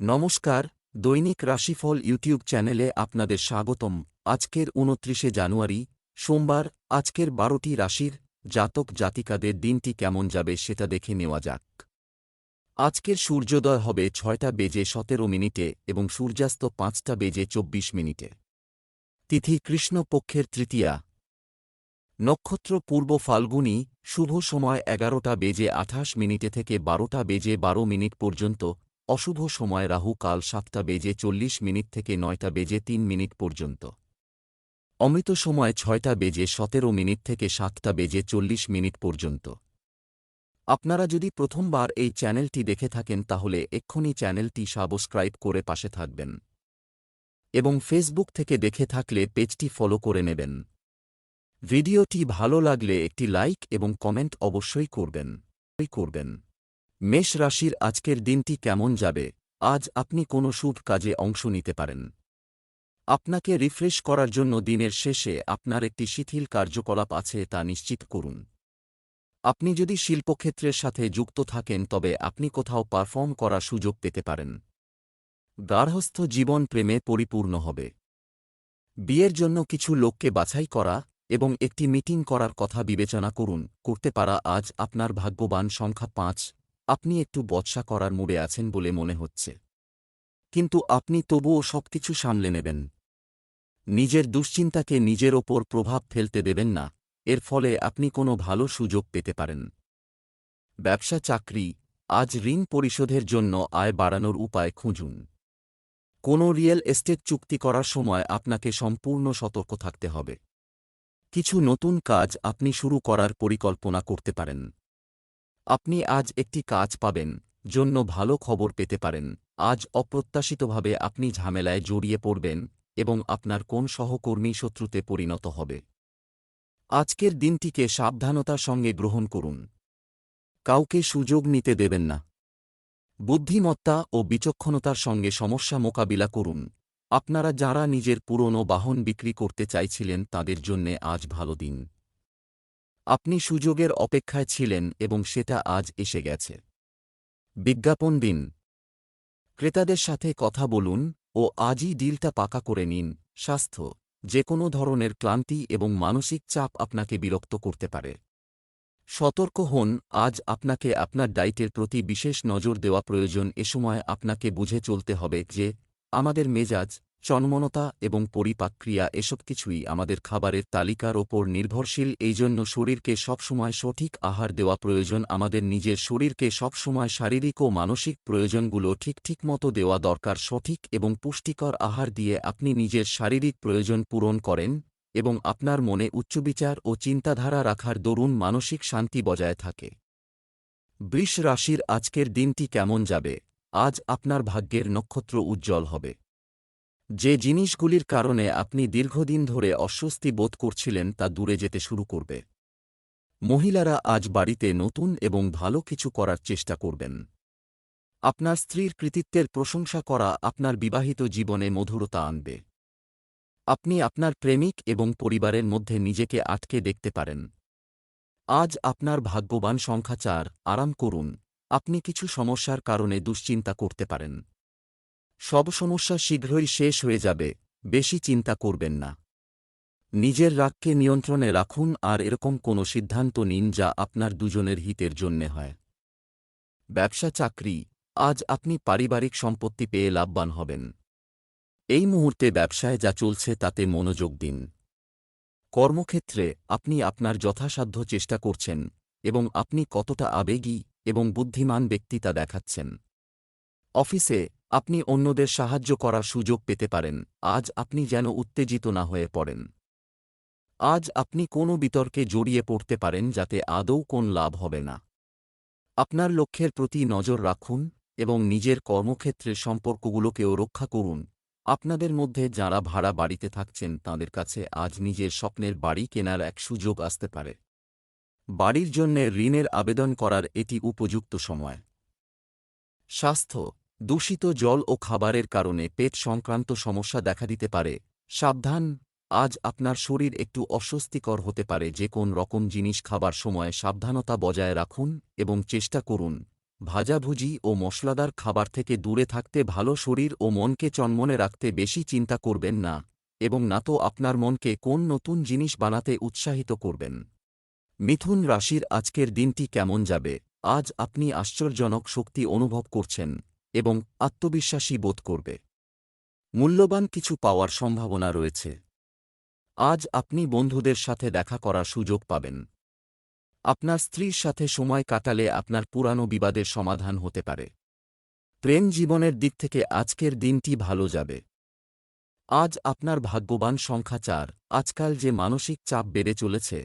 নমস্কার, দৈনিক রাশিফল ইউটিউব চ্যানেলে আপনাদের স্বাগতম। আজকের উনত্রিশে জানুয়ারি, সোমবার, আজকের বারোটি রাশির জাতক জাতিকাদের দিনটি কেমন যাবে সেটা দেখে নেওয়া যাক। আজকের সূর্যোদয় হবে ছয়টা বেজে সতেরো মিনিটে এবং সূর্যাস্ত পাঁচটা বেজে চব্বিশ মিনিটে। তিথি কৃষ্ণপক্ষের তৃতীয়া। নক্ষত্র পূর্ব ফাল্গুনি, শুভ সময় এগারোটা বেজে আঠাশ মিনিটে থেকে বারোটা বেজে বারো মিনিট পর্যন্ত অশুভ সময় রাহু কাল সাতটা বেজে চল্লিশ মিনিট থেকে নয়টা বেজে তিন মিনিট পর্যন্ত। অমৃত সময় ছয়টা বেজে সতেরো মিনিট থেকে সাতটা বেজে চল্লিশ মিনিট পর্যন্ত। আপনারা যদি প্রথমবার এই চ্যানেলটি দেখে থাকেন তাহলে এক্ষুনি চ্যানেলটি সাবস্ক্রাইব করে পাশে থাকবেন। এবং ফেসবুক থেকে দেখে থাকলে পেজটি ফলো করে নেবেন। ভিডিওটি ভালো লাগলে একটি লাইক এবং কমেন্ট অবশ্যই করবেন। করবেন। মেষ রাশির আজকের দিনটি কেমন যাবে? আজ আপনি কোনো শুভ কাজে অংশ নিতে পারেন। আপনাকে রিফ্রেশ করার জন্য দিনের শেষে আপনার একটি শিথিল কার্যকলাপ আছে তা নিশ্চিত করুন। আপনি যদি শিল্পক্ষেত্রের সাথে যুক্ত থাকেন, তবে আপনি কোথাও পারফর্ম করার সুযোগ পেতে পারেন। গার্হস্থ জীবন প্রেমে পরিপূর্ণ হবে। বিয়ের জন্য কিছু লোককে বাছাই করা এবং একটি মিটিং করার কথা বিবেচনা করুন। করতে পারা আজ আপনার ভাগ্যবান সংখ্যা পাঁচ। আপনি একটু বৎসা করার মুড়ে আছেন বলে মনে হচ্ছে। কিন্তু আপনি তবুও সবকিছু সামলে নেবেন। নিজের দুশ্চিন্তাকে নিজের ওপর প্রভাব ফেলতে দেবেন না, এর ফলে আপনি কোনো ভালো সুযোগ পেতে পারেন। ব্যবসা চাকরি, আজ ঋণ পরিশোধের জন্য আয় বাড়ানোর উপায় খুঁজুন। কোনো রিয়েল এস্টেট চুক্তি করার সময় আপনাকে সম্পূর্ণ সতর্ক থাকতে হবে। কিছু নতুন কাজ আপনি শুরু করার পরিকল্পনা করতে পারেন। আপনি আজ একটি কাজ পাবেন, জন্য ভালো খবর পেতে পারেন। আজ অপ্রত্যাশিতভাবে আপনি ঝামেলায় জড়িয়ে পড়বেন এবং আপনার কোন সহকর্মী শত্রুতে পরিণত হবে। আজকের দিনটিকে সাবধানতার সঙ্গে গ্রহণ করুন। কাউকে সুযোগ নিতে দেবেন না। বুদ্ধিমত্তা ও বিচক্ষণতার সঙ্গে সমস্যা মোকাবিলা করুন। আপনারা যারা নিজের পুরনো বাহন বিক্রি করতে চাইছিলেন তাদের জন্যে আজ ভালো দিন। আপনি সুযোগের অপেক্ষায় ছিলেন এবং সেটা আজ এসে গেছে। বিজ্ঞাপন দিন। ক্রেতাদের সাথে কথা বলুন ও আজই ডিলটা পাকা করে নিন। স্বাস্থ্য যে কোনো ধরনের ক্লান্তি এবং মানসিক চাপ আপনাকে বিরক্ত করতে পারে। সতর্ক হন, আজ আপনাকে আপনার ডাইটের প্রতি বিশেষ নজর দেওয়া প্রয়োজন। এ সময় আপনাকে বুঝে চলতে হবে যে, আমাদের মেজাজ চন্মনতা এবং পরিপাক্রিয়া এসব কিছুই আমাদের খাবারের তালিকার ওপর নির্ভরশীল। এই জন্য শরীরকে সবসময় সঠিক আহার দেওয়া প্রয়োজন। আমাদের নিজের শরীরকে সবসময় শারীরিক ও মানসিক প্রয়োজনগুলো ঠিক ঠিক মতো দেওয়া দরকার। সঠিক এবং পুষ্টিকর আহার দিয়ে আপনি নিজের শারীরিক প্রয়োজন পূরণ করেন এবং আপনার মনে উচ্চবিচার ও চিন্তাধারা রাখার দরুন মানসিক শান্তি বজায় থাকে। বৃষ রাশির আজকের দিনটি কেমন যাবে? আজ আপনার ভাগ্যের নক্ষত্র উজ্জ্বল হবে। যে জিনিসগুলির কারণে আপনি দীর্ঘদিন ধরে অস্বস্তি বোধ করছিলেন তা দূরে যেতে শুরু করবে। মহিলারা আজ বাড়িতে নতুন এবং ভালো কিছু করার চেষ্টা করবেন। আপনার স্ত্রীর কৃতিত্বের প্রশংসা করা আপনার বিবাহিত জীবনে মধুরতা আনবে। আপনি আপনার প্রেমিক এবং পরিবারের মধ্যে নিজেকে আটকে দেখতে পারেন। আজ আপনার ভাগ্যবান সংখ্যা চার আরাম করুন। আপনি কিছু সমস্যার কারণে দুশ্চিন্তা করতে পারেন। সব সমস্যা শীঘ্রই শেষ হয়ে যাবে, বেশি চিন্তা করবেন না। নিজের রাগকে নিয়ন্ত্রণে রাখুন আর এরকম কোনো সিদ্ধান্ত নিন যা আপনার দুজনের হিতের জন্যে হয়। ব্যবসা চাকরি, আজ আপনি পারিবারিক সম্পত্তি পেয়ে লাভবান হবেন। এই মুহূর্তে ব্যবসায় যা চলছে তাতে মনোযোগ দিন। কর্মক্ষেত্রে আপনি আপনার যথাসাধ্য চেষ্টা করছেন এবং আপনি কতটা আবেগী এবং বুদ্ধিমান ব্যক্তি তা দেখাচ্ছেন। অফিসে আপনি অন্যদের সাহায্য করার সুযোগ পেতে পারেন। আজ আপনি যেন উত্তেজিত না হয়ে পড়েন। আজ আপনি কোনো বিতর্কে জড়িয়ে পড়তে পারেন যাতে আদৌ কোন লাভ হবে না। আপনার লক্ষ্যের প্রতি নজর রাখুন এবং নিজের কর্মক্ষেত্রের সম্পর্কগুলোকেও রক্ষা করুন। আপনাদের মধ্যে যাঁরা ভাড়া বাড়িতে থাকছেন, তাঁদের কাছে আজ নিজের স্বপ্নের বাড়ি কেনার এক সুযোগ আসতে পারে। বাড়ির জন্যে ঋণের আবেদন করার এটি উপযুক্ত সময়। স্বাস্থ্য দূষিত জল ও খাবারের কারণে পেট সংক্রান্ত সমস্যা দেখা দিতে পারে। সাবধান, আজ আপনার শরীর একটু অস্বস্তিকর হতে পারে যে কোন রকম জিনিস খাবার সময় সাবধানতা বজায় রাখুন এবং চেষ্টা করুন। ভাজাভুজি ও মশলাদার খাবার থেকে দূরে থাকতে ভালো শরীর ও মনকে চনমনে রাখতে বেশি চিন্তা করবেন না এবং না তো আপনার মনকে কোন নতুন জিনিস বানাতে উৎসাহিত করবেন। মিথুন রাশির আজকের দিনটি কেমন যাবে? আজ আপনি আশ্চর্যজনক শক্তি অনুভব করছেন। এবং আত্মবিশ্বাসী বোধ করবে। মূল্যবান কিছু পাওয়ার সম্ভাবনা রয়েছে। আজ আপনি বন্ধুদের সাথে দেখা করার সুযোগ পাবেন। আপনার স্ত্রীর সাথে সময় কাটালে আপনার পুরানো বিবাদের সমাধান হতে পারে। প্রেম জীবনের দিক থেকে আজকের দিনটি ভালো যাবে। আজ আপনার ভাগ্যবান সংখ্যা চার। আজকাল যে মানসিক চাপ বেড়ে চলেছে,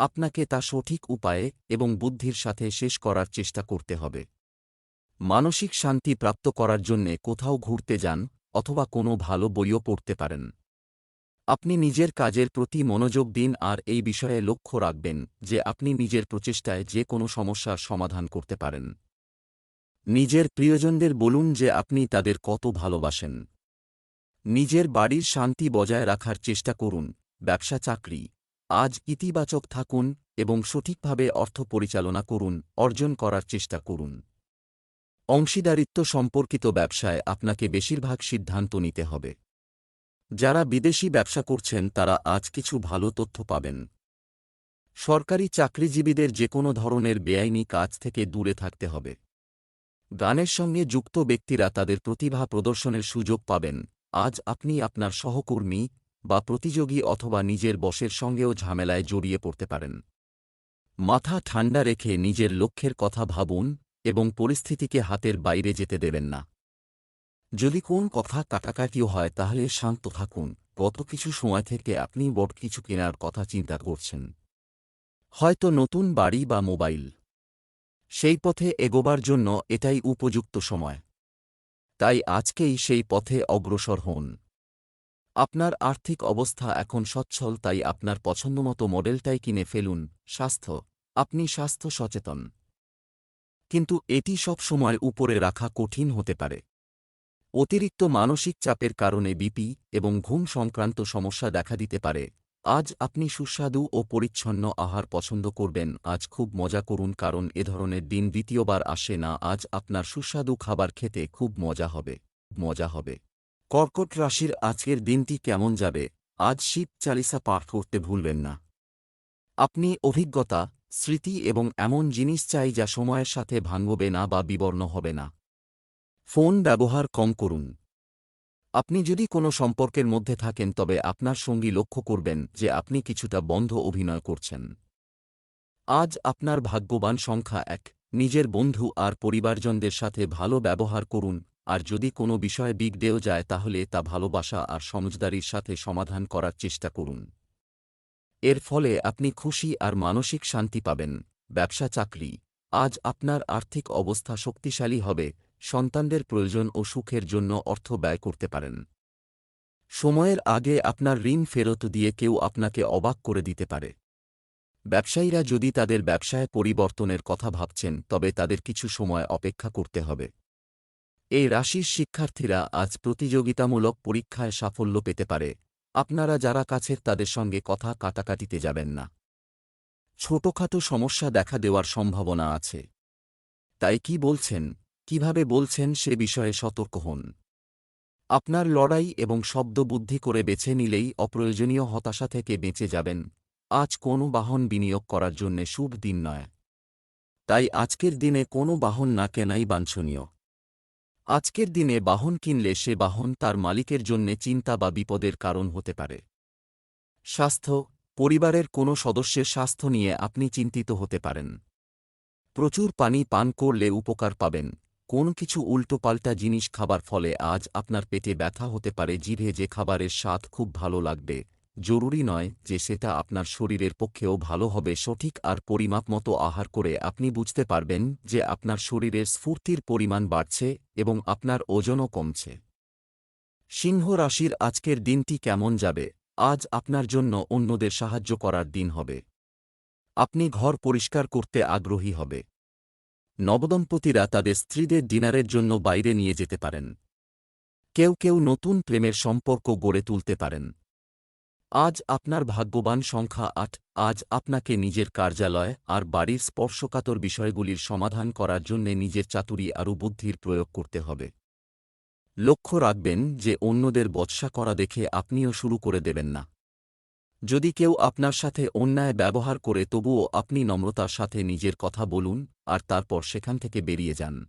আপনাকে তা সঠিক উপায়ে এবং বুদ্ধির সাথে শেষ করার চেষ্টা করতে হবে। মানসিক শান্তি প্রাপ্ত করার জন্যে কোথাও ঘুরতে যান অথবা কোনো ভালো বইও পড়তে পারেন। আপনি নিজের কাজের প্রতি মনোযোগ দিন আর এই বিষয়ে লক্ষ্য রাখবেন যে আপনি নিজের প্রচেষ্টায় যে কোনো সমস্যার সমাধান করতে পারেন। নিজের প্রিয়জনদের বলুন যে আপনি তাদের কত ভালোবাসেন। নিজের বাড়ির শান্তি বজায় রাখার চেষ্টা করুন, ব্যবসা, চাকরি। আজ ইতিবাচক থাকুন এবং সঠিকভাবে অর্থ পরিচালনা করুন, অর্জন করার চেষ্টা করুন। অংশীদারিত্ব সম্পর্কিত ব্যবসায় আপনাকে বেশিরভাগ সিদ্ধান্ত নিতে হবে। যারা বিদেশি ব্যবসা করছেন, তারা আজ কিছু ভালো তথ্য পাবেন। সরকারি চাকরিজীবীদের যে কোনো ধরনের বেআইনি কাজ থেকে দূরে থাকতে হবে। গানের সঙ্গে যুক্ত ব্যক্তিরা তাদের প্রতিভা প্রদর্শনের সুযোগ পাবেন। আজ আপনি আপনার সহকর্মী বা প্রতিযোগী অথবা নিজের বসের সঙ্গেও ঝামেলায় জড়িয়ে পড়তে পারেন। মাথা ঠান্ডা রেখে নিজের লক্ষ্যের কথা ভাবুন এবং পরিস্থিতিকে হাতের বাইরে যেতে দেবেন না। যদি কোন কথা কাটাকাটিও হয়, তাহলে শান্ত থাকুন। গত কিছু সময় থেকে আপনি বড় কিছু কেনার কথা চিন্তা করছেন। হয়তো নতুন বাড়ি বা মোবাইল। সেই পথে এগোবার জন্য এটাই উপযুক্ত সময়। তাই আজকেই সেই পথে অগ্রসর হন। আপনার আর্থিক অবস্থা এখন সচ্ছল, তাই আপনার পছন্দমতো মডেলটাই কিনে ফেলুন। স্বাস্থ্য। আপনি স্বাস্থ্য সচেতন। কিন্তু এটি সব সময় উপরে রাখা কঠিন হতে পারে। অতিরিক্ত মানসিক চাপের কারণে বিপি এবং ঘুম সংক্রান্ত সমস্যা দেখা দিতে পারে। আজ আপনি সুস্বাদু ও পরিচ্ছন্ন আহার পছন্দ করবেন। আজ খুব মজা করুন কারণ এ ধরনের দিন দ্বিতীয়বার আসে না। আজ আপনার সুস্বাদু খাবার খেতে খুব মজা হবে। মজা হবে। কর্কট রাশির আজকের দিনটি কেমন যাবে? আজ শিব চালিসা পাঠ করতে ভুলবেন না। আপনি অভিজ্ঞতা স্মৃতি এবং এমন জিনিস চাই যা সময়ের সাথে ভাঙবে না বা বিবর্ণ হবে না। ফোন ব্যবহার কম করুন। আপনি যদি কোনো সম্পর্কের মধ্যে থাকেন, তবে আপনার সঙ্গী লক্ষ্য করবেন যে আপনি কিছুটা বন্ধ অভিনয় করছেন। আজ আপনার ভাগ্যবান সংখ্যা এক। নিজের বন্ধু আর পরিবারজনদের সাথে ভালো ব্যবহার করুন, আর যদি কোনো বিষয়ে বিগড়েও যায়, তাহলে তা ভালোবাসা আর সমজদারির সাথে সমাধান করার চেষ্টা করুন। এর ফলে আপনি খুশি আর মানসিক শান্তি পাবেন। ব্যবসা চাকরি। আজ আপনার আর্থিক অবস্থা শক্তিশালী হবে, সন্তানদের প্রয়োজন ও সুখের জন্য অর্থ ব্যয় করতে পারেন। সময়ের আগে আপনার ঋণ ফেরত দিয়ে কেউ আপনাকে অবাক করে দিতে পারে। ব্যবসায়ীরা যদি তাদের ব্যবসায় পরিবর্তনের কথা ভাবছেন, তবে তাদের কিছু সময় অপেক্ষা করতে হবে। এই রাশির শিক্ষার্থীরা আজ প্রতিযোগিতামূলক পরীক্ষায় সাফল্য পেতে পারে। আপনারা যারা কাছের তাদের সঙ্গে কথা কাটাকাটিতে যাবেন না। ছোটখাটো সমস্যা দেখা দেওয়ার সম্ভাবনা আছে। তাই কি বলছেন, কীভাবে বলছেন সে বিষয়ে সতর্ক হন। আপনার লড়াই এবং শব্দ বুদ্ধি করে বেছে নিলেই অপ্রয়োজনীয় হতাশা থেকে বেঁচে যাবেন। আজ কোনো বাহন বিনিয়োগ করার জন্যে শুভ দিন নয়। তাই আজকের দিনে কোনো বাহন না কেনাই বাঞ্ছনীয়। আজকের দিনে বাহন কিনলে সে বাহন তার মালিকের জন্যে চিন্তা বা বিপদের কারণ হতে পারে। স্বাস্থ্য, পরিবারের কোনো সদস্যের স্বাস্থ্য নিয়ে আপনি চিন্তিত হতে পারেন। প্রচুর পানি পান করলে উপকার পাবেন। কোন কিছু উল্টোপাল্টা জিনিস খাবার ফলে আজ আপনার পেটে ব্যথা হতে পারে, জিভে যে খাবারের স্বাদ খুব ভালো লাগবে। জরুরি নয় যে সেটা আপনার শরীরের পক্ষেও ভালো হবে, সঠিক আর পরিমাপ মতো আহার করে আপনি বুঝতে পারবেন যে আপনার শরীরের স্ফূর্তির পরিমাণ বাড়ছে এবং আপনার ওজনও কমছে। সিংহ রাশির আজকের দিনটি কেমন যাবে? আজ আপনার জন্য অন্যদের সাহায্য করার দিন হবে। আপনি ঘর পরিষ্কার করতে আগ্রহী হবে। নবদম্পতিরা তাদের স্ত্রীদের ডিনারের জন্য বাইরে নিয়ে যেতে পারেন। কেউ কেউ নতুন প্রেমের সম্পর্ক গড়ে তুলতে পারেন। আজ আপনার ভাগ্যবান সংখ্যা আট, আজ আপনাকে নিজের কার্যালয় আর বাড়ির স্পর্শকাতর বিষয়গুলির সমাধান করার জন্যে নিজের চাতুরি আরও বুদ্ধির প্রয়োগ করতে হবে। লক্ষ্য রাখবেন যে অন্যদের বৎসা করা দেখে আপনিও শুরু করে দেবেন না। যদি কেউ আপনার সাথে অন্যায় ব্যবহার করে তবুও আপনি নম্রতার সাথে নিজের কথা বলুন আর তারপর সেখান থেকে বেরিয়ে যান।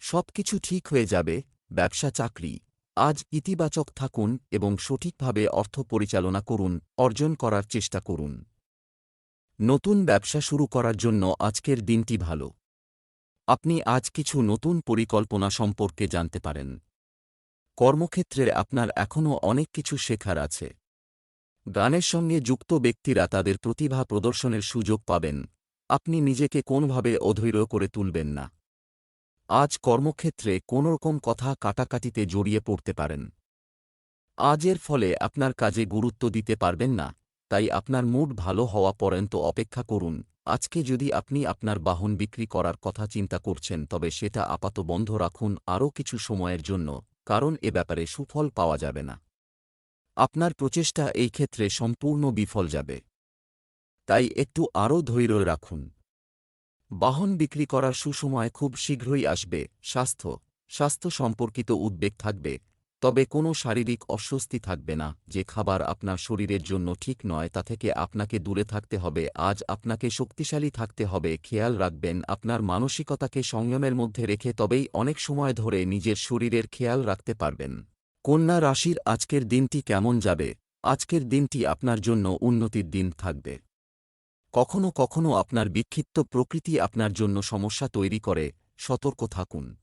সবকিছু ঠিক হয়ে যাবে, ব্যবসা চাকরি। আজ ইতিবাচক থাকুন এবং সঠিকভাবে অর্থ পরিচালনা করুন, অর্জন করার চেষ্টা করুন। নতুন ব্যবসা শুরু করার জন্য আজকের দিনটি ভালো। আপনি আজ কিছু নতুন পরিকল্পনা সম্পর্কে জানতে পারেন। কর্মক্ষেত্রে আপনার এখনও অনেক কিছু শেখার আছে। গানের সঙ্গে যুক্ত ব্যক্তিরা তাদের প্রতিভা প্রদর্শনের সুযোগ পাবেন। আপনি নিজেকে কোনভাবে অধৈর্য করে তুলবেন না। আজ কর্মক্ষেত্রে কোনোরকম কথা কাটাকাটিতে জড়িয়ে পড়তে পারেন। আজের ফলে আপনার কাজে গুরুত্ব দিতে পারবেন না, তাই আপনার মুড ভালো হওয়া পর্যন্ত অপেক্ষা করুন। আজকে যদি আপনি আপনার বাহন বিক্রি করার কথা চিন্তা করছেন, তবে সেটা আপাত বন্ধ রাখুন আরও কিছু সময়ের জন্য, কারণ এ ব্যাপারে সুফল পাওয়া যাবে না। আপনার প্রচেষ্টা এই ক্ষেত্রে সম্পূর্ণ বিফল যাবে। তাই একটু আরও ধৈর্য রাখুন। বাহন বিক্রি করার সুসময় খুব শীঘ্রই আসবে, স্বাস্থ্য স্বাস্থ্য সম্পর্কিত উদ্বেগ থাকবে, তবে কোনো শারীরিক অস্বস্তি থাকবে না, যে খাবার আপনার শরীরের জন্য ঠিক নয় তা থেকে আপনাকে দূরে থাকতে হবে, আজ আপনাকে শক্তিশালী থাকতে হবে, খেয়াল রাখবেন আপনার মানসিকতাকে সংযমের মধ্যে রেখে তবেই অনেক সময় ধরে নিজের শরীরের খেয়াল রাখতে পারবেন। কন্যা রাশির আজকের দিনটি কেমন যাবে? আজকের দিনটি আপনার জন্য উন্নতির দিন থাকবে। কখনো কখনো আপনার বিক্ষিপ্ত প্রকৃতি আপনার জন্য সমস্যা তৈরি করে, সতর্ক থাকুন।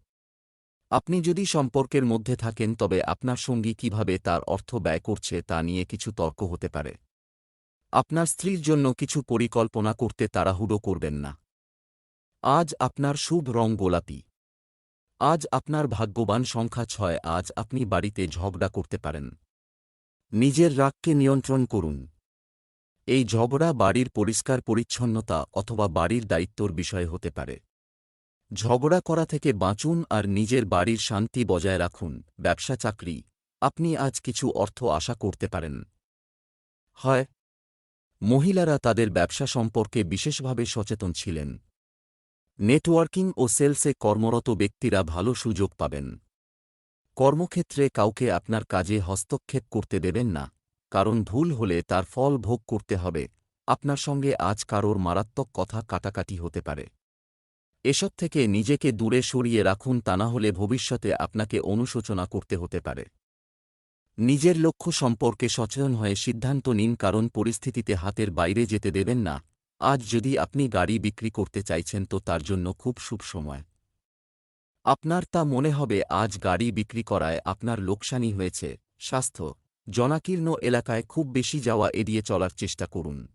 আপনি যদি সম্পর্কের মধ্যে থাকেন, তবে আপনার সঙ্গী কীভাবে তার অর্থ ব্যয় করছে তা নিয়ে কিছু তর্ক হতে পারে। আপনার স্ত্রীর জন্য কিছু পরিকল্পনা করতে তাড়াহুড়ো করবেন না। আজ আপনার শুভ রং গোলাপি। আজ আপনার ভাগ্যবান সংখ্যা ছয়, আজ আপনি বাড়িতে ঝগড়া করতে পারেন। নিজের রাগকে নিয়ন্ত্রণ করুন। এই ঝগড়া বাড়ির পরিষ্কার পরিচ্ছন্নতা অথবা বাড়ির দায়িত্বর বিষয় হতে পারে। ঝগড়া করা থেকে বাঁচুন আর নিজের বাড়ির শান্তি বজায় রাখুন, ব্যবসা চাকরি। আপনি আজ কিছু অর্থ আশা করতে পারেন। হয়। মহিলারা তাদের ব্যবসা সম্পর্কে বিশেষভাবে সচেতন ছিলেন। নেটওয়ার্কিং ও সেলসে কর্মরত ব্যক্তিরা ভালো সুযোগ পাবেন। কর্মক্ষেত্রে কাউকে আপনার কাজে হস্তক্ষেপ করতে দেবেন না। কারণ ভুল হলে তার ফল ভোগ করতে হবে। আপনার সঙ্গে আজ কারোর মারাত্মক কথা কাটাকাটি হতে পারে। এসব থেকে নিজেকে দূরে সরিয়ে রাখুন তা না হলে ভবিষ্যতে আপনাকে অনুশোচনা করতে হতে পারে। নিজের লক্ষ্য সম্পর্কে সচেতন হয়ে সিদ্ধান্ত নিন, কারণ পরিস্থিতিতে হাতের বাইরে যেতে দেবেন না। আজ যদি আপনি গাড়ি বিক্রি করতে চাইছেন তো তার জন্য খুব শুভ সময়। আপনার তা মনে হবে, আজ গাড়ি বিক্রি করায় আপনার লোকসানি হয়েছে। স্বাস্থ্য জনাকীর্ণ এলাকায় খুব বেশি যাওয়া এড়িয়ে চলার চেষ্টা করুন।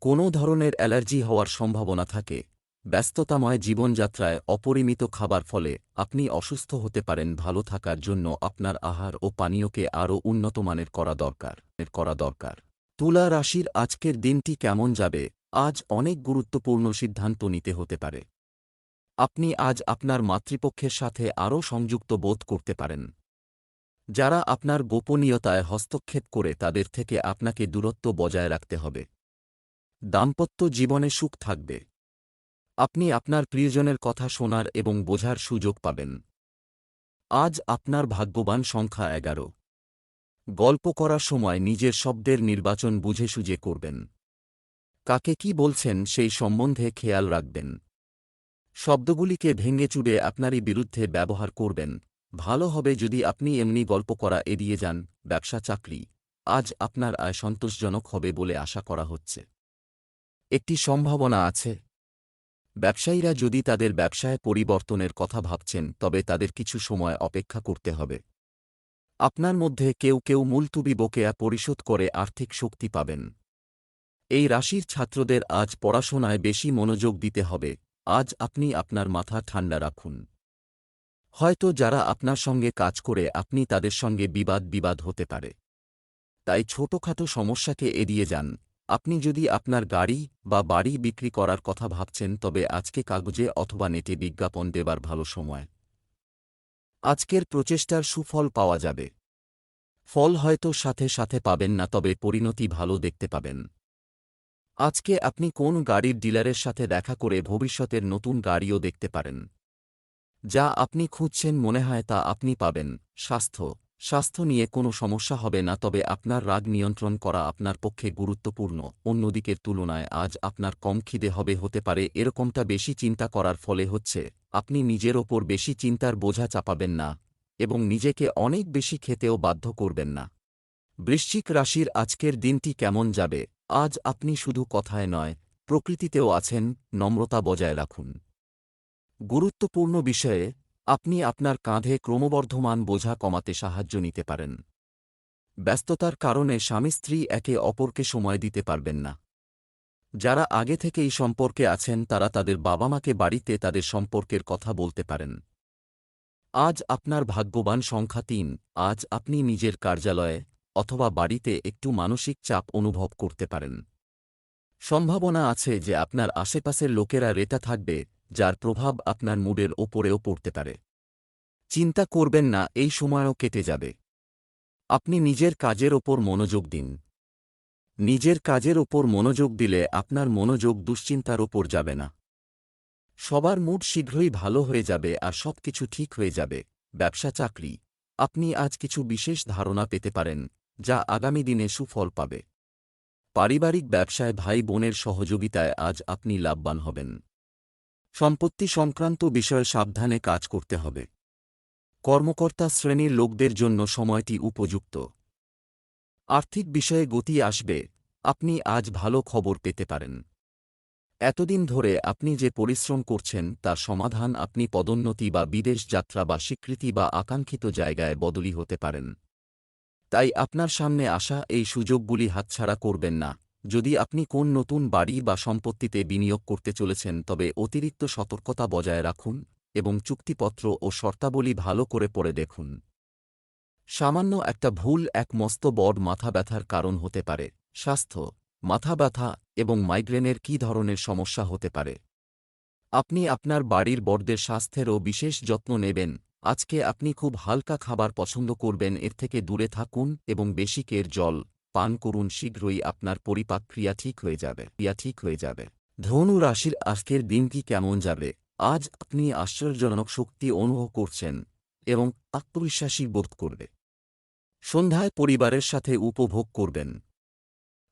কোনো ধরনের অ্যালার্জি হওয়ার সম্ভাবনা থাকে। ব্যস্ততাময় জীবনযাত্রায় অপরিমিত খাবার ফলে আপনি অসুস্থ হতে পারেন, ভালো থাকার জন্য আপনার আহার ও পানীয়কে আরও উন্নতমানের করা দরকার করা দরকার। তুলা রাশির আজকের দিনটি কেমন যাবে? আজ অনেক গুরুত্বপূর্ণ সিদ্ধান্ত নিতে হতে পারে। আপনি আজ আপনার মাতৃপক্ষের সাথে আরও সংযুক্ত বোধ করতে পারেন। যারা আপনার গোপনীয়তায় হস্তক্ষেপ করে তাদের থেকে আপনাকে দূরত্ব বজায় রাখতে হবে। দাম্পত্য জীবনে সুখ থাকবে। আপনি আপনার প্রিয়জনের কথা শোনার এবং বোঝার সুযোগ পাবেন। আজ আপনার ভাগ্যবান সংখ্যা এগারো। গল্প করার সময় নিজের শব্দের নির্বাচন বুঝে সুঝে করবেন। কাকে কি বলছেন সেই সম্বন্ধে খেয়াল রাখবেন। শব্দগুলিকে ভেঙে চুড়ে আপনারই বিরুদ্ধে ব্যবহার করবেন। ভালো হবে যদি আপনি এমনি গল্প করা এড়িয়ে যান, ব্যবসা, চাকরি। আজ আপনার আয় সন্তোষজনক হবে বলে আশা করা হচ্ছে। একটি সম্ভাবনা আছে। ব্যবসায়ীরা যদি তাদের ব্যবসায় পরিবর্তনের কথা ভাবছেন, তবে তাদের কিছু সময় অপেক্ষা করতে হবে। আপনার মধ্যে কেউ কেউ মুলতুবি বকেয়া পরিশোধ করে আর্থিক শক্তি পাবেন। এই রাশির ছাত্রদের আজ পড়াশোনায় বেশি মনোযোগ দিতে হবে। আজ আপনি আপনার মাথা ঠান্ডা রাখুন। হয়তো যারা আপনার সঙ্গে কাজ করে, আপনি তাদের সঙ্গে বিবাদ বিবাদ হতে পারে। তাই ছোটখাটো সমস্যাকে এড়িয়ে যান। আপনি যদি আপনার গাড়ি বা বাড়ি বিক্রি করার কথা ভাবছেন, তবে আজকে কাগজে অথবা নেটে বিজ্ঞাপন দেবার ভালো সময়। আজকের প্রচেষ্টার সুফল পাওয়া যাবে। ফল হয়তো সাথে সাথে পাবেন না, তবে পরিণতি ভালো দেখতে পাবেন। আজকে আপনি কোন গাড়ির ডিলারের সাথে দেখা করে ভবিষ্যতের নতুন গাড়িও দেখতে পারেন। যা আপনি খুঁজছেন মনে হয় তা আপনি পাবেন। স্বাস্থ্য। স্বাস্থ্য নিয়ে কোনো সমস্যা হবে না, তবে আপনার রাগ নিয়ন্ত্রণ করা আপনার পক্ষে গুরুত্বপূর্ণ। অন্যদিকের তুলনায় আজ আপনার কম খিদে হবে হতে পারে, এরকমটা বেশি চিন্তা করার ফলে হচ্ছে, আপনি নিজের ওপর বেশি চিন্তার বোঝা চাপাবেন না, এবং নিজেকে অনেক বেশি খেতেও বাধ্য করবেন না। বৃশ্চিক রাশির আজকের দিনটি কেমন যাবে? আজ আপনি শুধু কথায় নয়, প্রকৃতিতেও আছেন, নম্রতা বজায় রাখুন। গুরুত্বপূর্ণ বিষয়ে আপনি আপনার কাঁধে ক্রমবর্ধমান বোঝা কমাতে সাহায্য নিতে পারেন। ব্যস্ততার কারণে স্বামী স্ত্রী একে অপরকে সময় দিতে পারবেন না। যারা আগে থেকেই সম্পর্কে আছেন, তারা তাদের বাবা মাকে বাড়িতে তাদের সম্পর্কের কথা বলতে পারেন। আজ আপনার ভাগ্যবান সংখ্যা তিন, আজ আপনি নিজের কার্যালয়ে অথবা বাড়িতে একটু মানসিক চাপ অনুভব করতে পারেন। সম্ভাবনা আছে যে আপনার আশেপাশের লোকেরা রেতা থাকবে যার প্রভাব আপনার মুডের ওপরেও পড়তে পারে। চিন্তা করবেন না, এই সময়ও কেটে যাবে। আপনি নিজের কাজের ওপর মনোযোগ দিন। নিজের কাজের ওপর মনোযোগ দিলে আপনার মনোযোগ দুশ্চিন্তার ওপর যাবে না। সবার মুড শীঘ্রই ভালো হয়ে যাবে আর সবকিছু ঠিক হয়ে যাবে। ব্যবসা, চাকরি। আপনি আজ কিছু বিশেষ ধারণা পেতে পারেন, যা আগামী দিনে সুফল পাবে। পারিবারিক ব্যবসায় ভাই বোনের সহযোগিতায় আজ আপনি লাভবান হবেন। সম্পত্তি সংক্রান্ত বিষয়ে সাবধানে কাজ করতে হবে। কর্মকর্তা শ্রেণির লোকদের জন্য সময়টি উপযুক্ত। আর্থিক বিষয়ে গতি আসবে, আপনি আজ ভালো খবর পেতে পারেন। এতদিন ধরে আপনি যে পরিশ্রম করছেন, তার সমাধান আপনি পদোন্নতি বা বিদেশ যাত্রা বা স্বীকৃতি বা আকাঙ্ক্ষিত জায়গায় বদলি হতে পারেন। তাই আপনার সামনে আসা এই সুযোগগুলি হাতছাড়া করবেন না। যদি আপনি কোন নতুন বাড়ি বা সম্পত্তিতে বিনিয়োগ করতে চলেছেন, তবে অতিরিক্ত সতর্কতা বজায় রাখুন এবং চুক্তিপত্র ও শর্তাবলী ভালো করে পড়ে দেখুন। সামান্য একটা ভুল এক মস্ত বড় মাথা ব্যথার কারণ হতে পারে। স্বাস্থ্য, মাথা ব্যথা এবং মাইগ্রেনের কী ধরনের সমস্যা হতে পারে? আপনি আপনার বাড়ির বড়দের স্বাস্থ্যেরও বিশেষ যত্ন নেবেন। আজকে আপনি খুব হালকা খাবার পছন্দ করবেন, এর থেকে দূরে থাকুন এবং বেশি কের জল পান করুন, শীঘ্রই আপনার পরিপাক ক্রিয়া ঠিক হয়ে যাবে, ক্রিয়া ঠিক হয়ে যাবে। ধনু রাশির আজকের দিনটি কেমন যাবে? আজ আপনি আশ্চর্যজনক শক্তি অনুভব করছেন এবং আত্মবিশ্বাসী বোধ করবে। সন্ধ্যায় পরিবারের সাথে উপভোগ করবেন।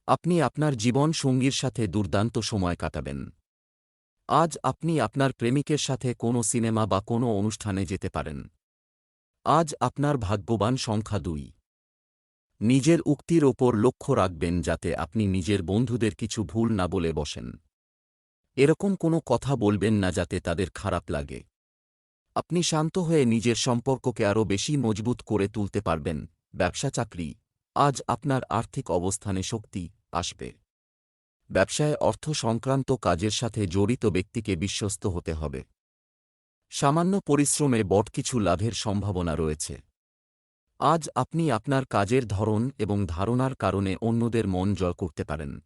আপনি আপনার জীবন সঙ্গীর সাথে দুর্দান্ত সময় কাটাবেন। আজ আপনি আপনার প্রেমিকের সাথে কোনো সিনেমা বা কোনো অনুষ্ঠানে যেতে পারেন। আজ আপনার ভাগ্যবান সংখ্যা দুই। নিজের উক্তির ওপর লক্ষ্য রাখবেন যাতে আপনি নিজের বন্ধুদের কিছু ভুল না বলে বসেন। এরকম কোনো কথা বলবেন না যাতে তাদের খারাপ লাগে। আপনি শান্ত হয়ে নিজের সম্পর্ককে আরও বেশি মজবুত করে তুলতে পারবেন। ব্যবসা চাকরি, আজ আপনার আর্থিক অবস্থানে শক্তি আসবে। ব্যবসায় অর্থ সংক্রান্ত কাজের সাথে জড়িত ব্যক্তিকে বিশ্বস্ত হতে হবে। সামান্য পরিশ্রমে বট কিছু লাভের সম্ভাবনা রয়েছে। আজ আপনি আপনার কাজের ধরন এবং ধারণার কারণে অন্যদের মন জয় করতে পারেন।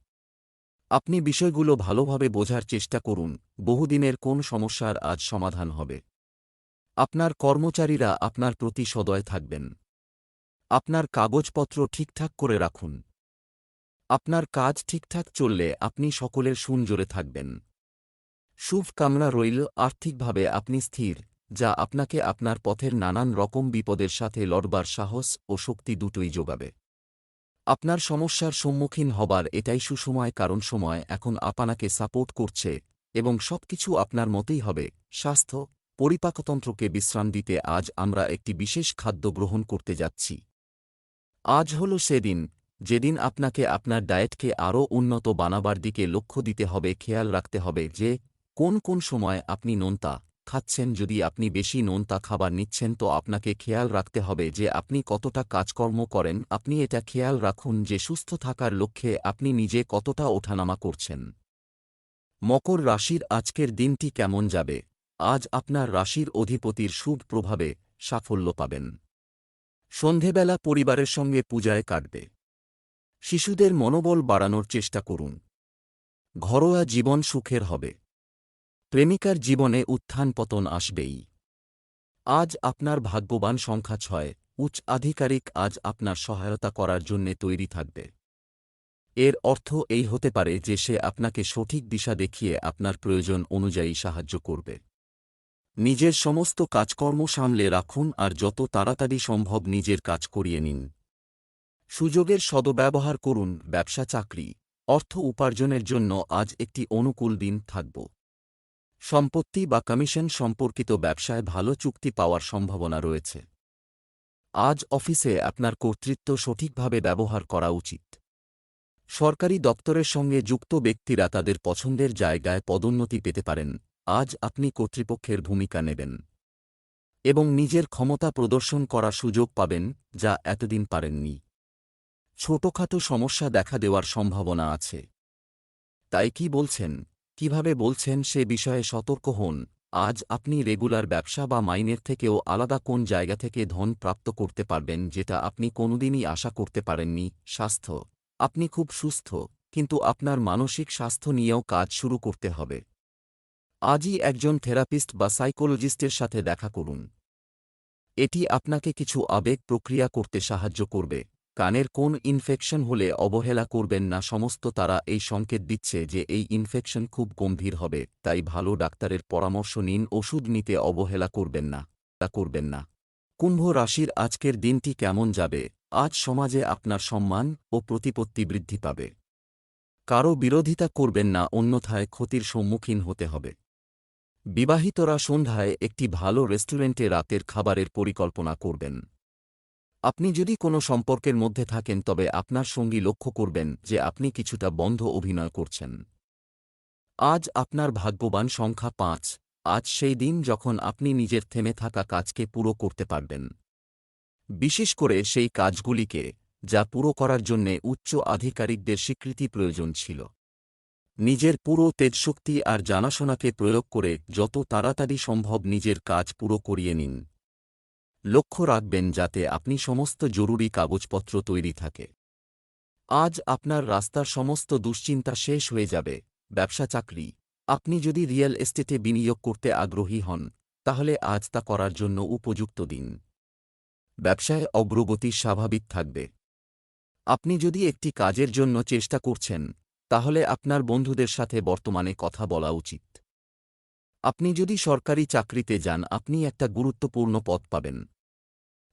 আপনি বিষয়গুলো ভালোভাবে বোঝার চেষ্টা করুন, বহুদিনের কোন সমস্যার আজ সমাধান হবে। আপনার কর্মচারীরা আপনার প্রতি সদয় থাকবেন। আপনার কাগজপত্র ঠিকঠাক করে রাখুন। আপনার কাজ ঠিকঠাক চললে আপনি সকলের সুনজোরে থাকবেন। শুভ কামনা রইল, আর্থিকভাবে আপনি স্থির। যা আপনাকে আপনার পথের নানান রকম বিপদের সাথে লড়বার সাহস ও শক্তি দুটোই যোগাবে। আপনার সমস্যার সম্মুখীন হবার এটাই সুসময় কারণ সময় এখন আপনাকে সাপোর্ট করছে এবং সবকিছু আপনার মতেই হবে। স্বাস্থ্য, পরিপাকতন্ত্রকে বিশ্রাম দিতে আজ আমরা একটি বিশেষ খাদ্য গ্রহণ করতে যাচ্ছি। আজ হল সেদিন, যেদিন আপনাকে আপনার ডায়েটকে আরও উন্নত বানাবার দিকে লক্ষ্য দিতে হবে, খেয়াল রাখতে হবে যে কোন কোন সময় আপনি নোনতা খাচ্ছেন যদি আপনি বেশি নোনতা খাবার নিচ্ছেন তো আপনাকে খেয়াল রাখতে হবে যে আপনি কতটা কাজকর্ম করেন, আপনি এটা খেয়াল রাখুন যে সুস্থ থাকার লক্ষ্যে আপনি নিজে কতটা ওঠানামা করছেন। মকর রাশির আজকের দিনটি কেমন যাবে? আজ আপনার রাশির অধিপতির শুভ প্রভাবে সাফল্য পাবেন। সন্ধেবেলা পরিবারের সঙ্গে পূজায় কাটবে। শিশুদের মনোবল বাড়ানোর চেষ্টা করুন। ঘরোয়া জীবন সুখের হবে। প্রেমিকার জীবনে উত্থান পতন আসবেই। আজ আপনার ভাগ্যবান সংখ্যা ছয়, উচ্চ আধিকারিক আজ আপনার সহায়তা করার জন্যে তৈরি থাকবে। এর অর্থ এই হতে পারে যে সে আপনাকে সঠিক দিশা দেখিয়ে আপনার প্রয়োজন অনুযায়ী সাহায্য করবে। নিজের সমস্ত কাজকর্ম সামলে রাখুন আর যত তাড়াতাড়ি সম্ভব নিজের কাজ করিয়ে নিন। সুযোগের সদব্যবহার করুন, ব্যবসা, চাকরি, অর্থ উপার্জনের জন্য আজ একটি অনুকূল দিন থাকব। সম্পত্তি বা কমিশন সম্পর্কিত ব্যবসায় ভালো চুক্তি পাওয়ার সম্ভাবনা রয়েছে। আজ অফিসে আপনার কর্তৃত্ব সঠিকভাবে ব্যবহার করা উচিত। সরকারি দপ্তরের সঙ্গে যুক্ত ব্যক্তিরা তাদের পছন্দের জায়গায় পদোন্নতি পেতে পারেন। আজ আপনি কর্তৃপক্ষের ভূমিকা নেবেন এবং নিজের ক্ষমতা প্রদর্শন করার সুযোগ পাবেন যা এতদিন পারেননি। ছোটখাটো সমস্যা দেখা দেওয়ার সম্ভাবনা আছে। তাই কি বলছেন? কীভাবে বলছেন সে বিষয়ে সতর্ক হন। আজ আপনি রেগুলার ব্যবসা বা মাইনের থেকেও আলাদা কোন জায়গা থেকে ধন প্রাপ্ত করতে পারবেন যেটা আপনি কোনোদিনই আশা করতে পারেননি? স্বাস্থ্য। আপনি খুব সুস্থ, কিন্তু আপনার মানসিক স্বাস্থ্য নিয়েও কাজ শুরু করতে হবে। আজই একজন থেরাপিস্ট বা সাইকোলজিস্টের সাথে দেখা করুন। এটি আপনাকে কিছু আবেগ প্রক্রিয়া করতে সাহায্য করবে। কানের কোন ইনফেকশন হলে অবহেলা করবেন না, সমস্ত তারা এই সংকেত দিচ্ছে যে এই ইনফেকশন খুব গম্ভীর হবে, তাই ভালো ডাক্তারের পরামর্শ নিন, ওষুধ নিতে অবহেলা করবেন না, তা করবেন না। কুম্ভ রাশির আজকের দিনটি কেমন যাবে? আজ সমাজে আপনার সম্মান ও প্রতিপত্তি বৃদ্ধি পাবে। কারও বিরোধিতা করবেন না, অন্যথায় ক্ষতির সম্মুখীন হতে হবে। বিবাহিতরা সন্ধ্যায় একটি ভালো রেস্টুরেন্টে রাতের খাবারের পরিকল্পনা করবেন। আপনি যদি কোনো সম্পর্কের মধ্যে থাকেন, তবে আপনার সঙ্গী লক্ষ্য করবেন যে আপনি কিছুটা বন্ধ অভিনয় করছেন। আজ আপনার ভাগ্যবান সংখ্যা পাঁচ। আজ সেই দিন যখন আপনি নিজের থেমে থাকা কাজকে পুরো করতে পারবেন। বিশেষ করে সেই কাজগুলিকে যা পুরো করার জন্যে উচ্চ আধিকারিকদের স্বীকৃতি প্রয়োজন ছিল। নিজের পুরো তেজশক্তি আর জানাশোনাকে প্রয়োগ করে যত তাড়াতাড়ি সম্ভব নিজের কাজ পুরো করিয়ে নিন। লক্ষ্য রাখবেন যাতে আপনি সমস্ত জরুরি কাগজপত্র তৈরি থাকে। আজ আপনার রাস্তার সমস্ত দুশ্চিন্তা শেষ হয়ে যাবে। ব্যবসা চাকরি। আপনি যদি রিয়েল এস্টেটে বিনিয়োগ করতে আগ্রহী হন, তাহলে আজ তা করার জন্য উপযুক্ত দিন। ব্যবসায় অগ্রগতি স্বাভাবিক থাকবে। আপনি যদি একটি কাজের জন্য চেষ্টা করছেন, তাহলে আপনার বন্ধুদের সাথে বর্তমানে কথা বলা উচিত। আপনি যদি সরকারি চাকরিতে যান, আপনি একটা গুরুত্বপূর্ণ পদ পাবেন।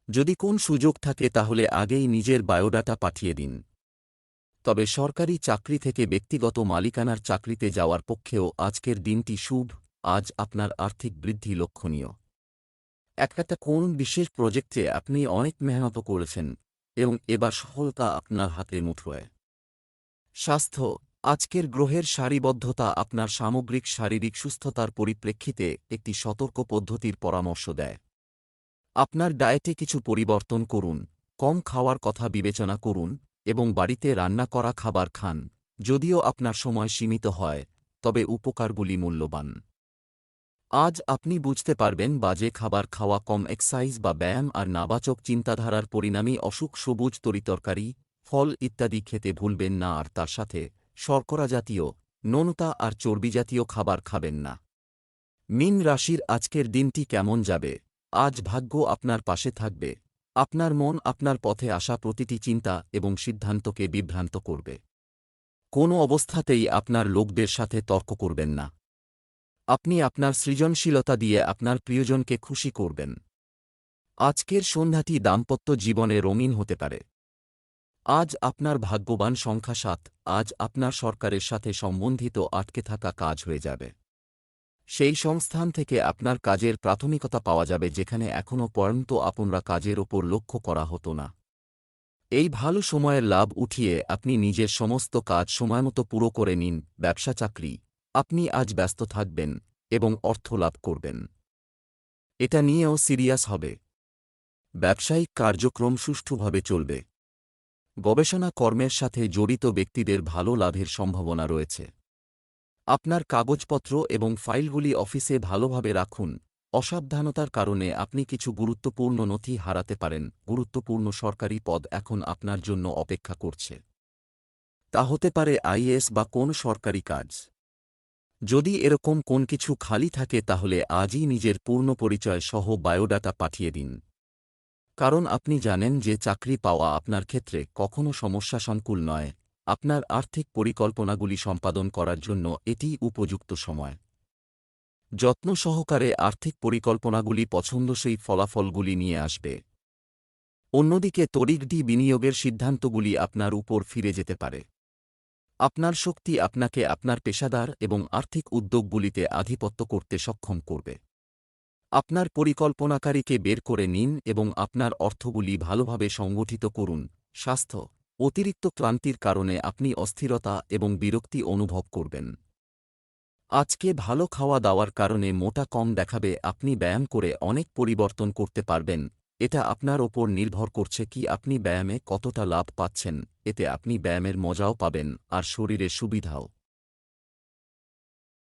যদি কোন সুযোগ থাকে, তাহলে আগেই নিজের বায়োডাটা পাঠিয়ে দিন। তবে সরকারি চাকরি থেকে ব্যক্তিগত মালিকানার চাকরিতে যাওয়ার পক্ষেও আজকের দিনটি শুভ, আজ আপনার আর্থিক বৃদ্ধি লক্ষণীয়। একটা কোন বিশেষ প্রজেক্টে আপনি অনেক মেহনত করেছেন, এবং এবার সফলতা আপনার হাতে মুঠোয়। স্বাস্থ্য আজকের গ্রহের সারিবদ্ধতা আপনার সামগ্রিক শারীরিক সুস্থতার পরিপ্রেক্ষিতে একটি সতর্ক পদ্ধতির পরামর্শ দেয়। আপনার ডায়েটে কিছু পরিবর্তন করুন, কম খাওয়ার কথা বিবেচনা করুন এবং বাড়িতে রান্না করা খাবার খান, যদিও আপনার সময় সীমিত হয়, তবে উপকারগুলি মূল্যবান। আজ আপনি বুঝতে পারবেন বাজে খাবার খাওয়া কম এক্সাইজ বা ব্যায়াম আর নাবাচক চিন্তাধারার পরিণামী অসুখ সবুজ তরিতরকারি, ফল ইত্যাদি খেতে ভুলবেন না আর তার সাথে শর্করা জাতীয়, ননতা আর চর্বিজাতীয় খাবার খাবেন না। মিন রাশির আজকের দিনটি কেমন যাবে? আজ ভাগ্য আপনার পাশে থাকবে। আপনার মন আপনার পথে আসা প্রতিটি চিন্তা এবং সিদ্ধান্তকে বিভ্রান্ত করবে। কোনো অবস্থাতেই আপনার লোকদের সাথে তর্ক করবেন না। আপনি আপনার সৃজনশীলতা দিয়ে আপনার প্রিয়জনকে খুশি করবেন। আজকের সন্ধ্যাটি দাম্পত্য জীবনে রঙিন হতে পারে। আজ আপনার ভাগ্যবান সংখ্যা সাত, আজ আপনার সরকারের সাথে সম্বন্ধিত আটকে থাকা কাজ হয়ে যাবে। সেই সংস্থান থেকে আপনার কাজের প্রাথমিকতা পাওয়া যাবে যেখানে এখনও পর্যন্ত আপনারা কাজের ওপর লক্ষ্য করা হতো না। এই ভালো সময়ের লাভ উঠিয়ে আপনি নিজের সমস্ত কাজ সময়মতো পুরো করে নিন, ব্যবসা চাকরি। আপনি আজ ব্যস্ত থাকবেন এবং অর্থ লাভ করবেন। এটা নিয়েও সিরিয়াস হবে। ব্যবসায়িক কার্যক্রম সুষ্ঠুভাবে চলবে। গবেষণা কর্মের সাথে জড়িত ব্যক্তিদের ভালো লাভের সম্ভাবনা রয়েছে। আপনার কাগজপত্র এবং ফাইলগুলি অফিসে ভালোভাবে রাখুন। অসাবধানতার কারণে আপনি কিছু গুরুত্বপূর্ণ নথি হারাতে পারেন। গুরুত্বপূর্ণ সরকারি পদ এখন আপনার জন্য অপেক্ষা করছে। তা হতে পারে আইএস বা কোন সরকারি কাজ। যদি এরকম কোন কিছু খালি থাকে তাহলে আজই নিজের পূর্ণ পরিচয় সহ বায়োডাটা পাঠিয়ে দিন। কারণ আপনি জানেন যে চাকরি পাওয়া আপনার ক্ষেত্রে কখনও সমস্যা সংকুল নয়। আপনার আর্থিক পরিকল্পনাগুলি সম্পাদন করার জন্য এটিই উপযুক্ত সময়। যত্ন সহকারে আর্থিক পরিকল্পনাগুলি পছন্দসই ফলাফলগুলি নিয়ে আসবে। অন্যদিকে তড়িগডি বিনিয়োগের সিদ্ধান্তগুলি আপনার উপর ফিরে যেতে পারে। আপনার শক্তি আপনাকে আপনার পেশাদার এবং আর্থিক উদ্যোগগুলিতে আধিপত্য করতে সক্ষম করবে। আপনার পরিকল্পনাকারীকে বের করে নিন এবং আপনার অর্থগুলি ভালোভাবে সংগঠিত করুন। স্বাস্থ্য, অতিরিক্ত ক্লান্তির কারণে আপনি অস্থিরতা এবং বিরক্তি অনুভব করবেন। আজকে ভালো খাওয়া দাওয়ার কারণে মোটা কম দেখাবে, আপনি ব্যায়াম করে অনেক পরিবর্তন করতে পারবেন। এটা আপনার ওপর নির্ভর করছে কি আপনি ব্যায়ামে কতটা লাভ পাচ্ছেন, এতে আপনি ব্যায়ামের মজাও পাবেন আর শরীরে সুবিধাও।